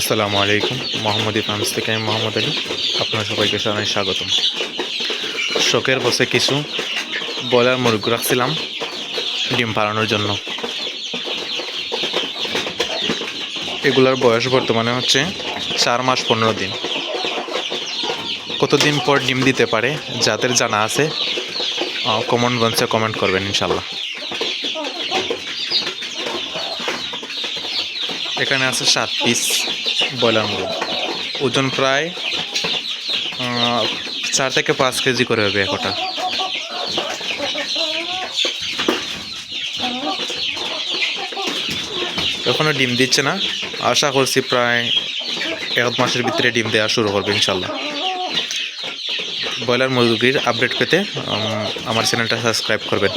আসসালামু আলাইকুম। মোহাম্মদ ফার্মস থেকে আমি মোহাম্মদ আলী। আপনার সবাইকে জানাই স্বাগতম। শখের বসে কিছু ব্রয়লার মুরগ রাখছিলাম, ডিম পালানোর জন্য। এগুলার বয়স বর্তমানে হচ্ছে চার মাস পনেরো দিন। কতদিন পর ডিম দিতে পারে, যাদের জানা আছে কমেন্ট বক্সে কমেন্ট করবেন ইনশাল্লাহ এখানে আছে সাত পিস ব্রয়লার মুরগ। ওজন প্রায় চার থেকে পাঁচ কেজি করে হবে একটা এখনও ডিম দিচ্ছে না। আশা করছি প্রায় এক মাসের ভিতরে ডিম দেওয়া শুরু করবে, ইনশাল্লাহ। ব্রয়লার মুরগির আপডেট পেতে আমার চ্যানেলটা সাবস্ক্রাইব করবেন।